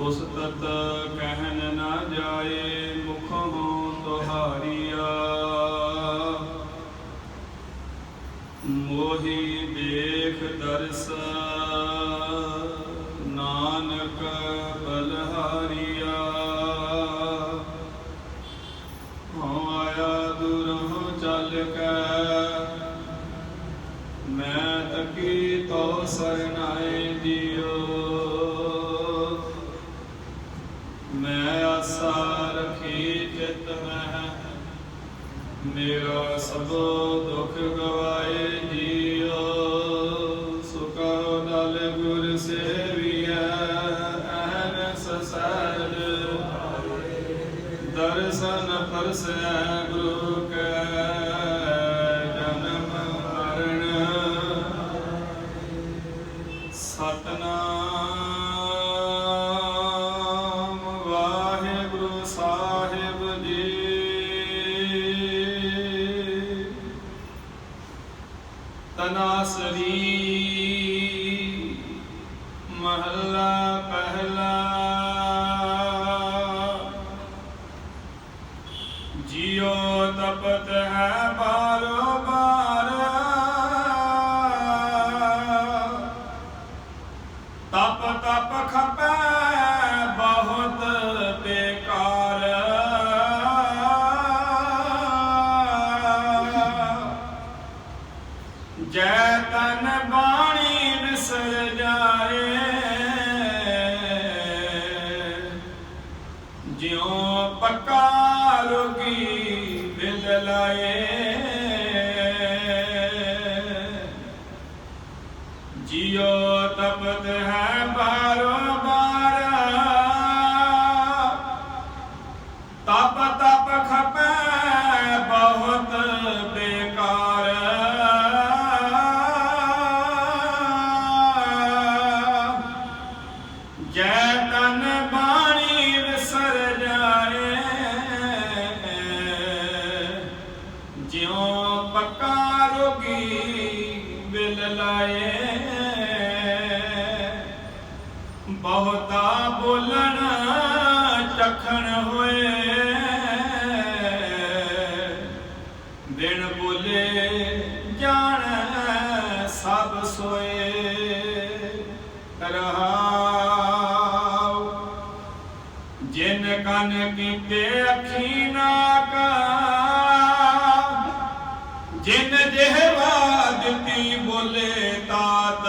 ਉਸ ਤਤ ਕਹਿਨ ਨਾ ਜਾਏ ਮੁਖੋਂ ਤੁਹਾਰੀਆ। ਮੋਹੀ ਦੇਖ ਦਰਸ ਨਾਨਕ ਬਲਹਾਰੀਆ। ਹਉ ਆਇਆ ਦੂਰੋਂ ਚੱਲ ਕੇ, ਮੈਂ ਤਕੀ ਤੋ ਸਰਨਾਏ ਮੇਰਾ ਸਭ ਦੁੱਖ ਗਵਾਏ ਜੀਓ ਸੁਖਾ ਦਲ ਗੁਰ ਸੇਵੀਐ ਅਹਨਸ ਸਹਿਜ ਦਰਸ਼ਨ ਪਰਸੈ ਗੁਰੂ ਕੈ, ਜਨਮ ਮਰਨ। ਸਤਨਾਮ ਵਾਹਿਗੁਰੂ ਸਾਹਿਬ ਜੀ। ਤਨਾਸਰੀ ਮਹੱਲਾ ਪਹਿਲਾ। ਜਿਉ ਤਪਤ ਹੈ ਲਾਏ। ਜਿਉ ਤਪਤ ਹੈ ਬਾਰੋ ਬਹੁਤਾ ਬੋਲਣ ਚਖਣ ਹੋਏ। ਦਿਨ ਬੋਲੇ ਜਾਣ ਸਭ ਸੋਏ। ਰਹਾਉ, ਜਿਨ ਕਨ ਕੀਤੇ ਅੱਖੀ ਨਾਕ ਜਿਨ ਜਿਹਵਾ ਦਿੱਤੀ ਬੋਲੇ ਤਾਤ।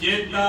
ਜਿਤਾ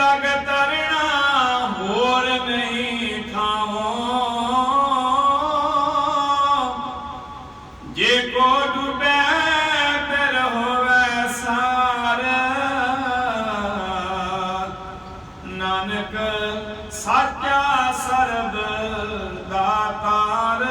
ਲਗ ਤਰਣਾ ਨਹੀਂ ਥਾਵੋ। ਜੇ ਕੋ ਡੁਬੈ ਸਾਰ। ਨਾਨਕ ਸਾਚਾ ਸਰਬ ਦਾਤਾਰ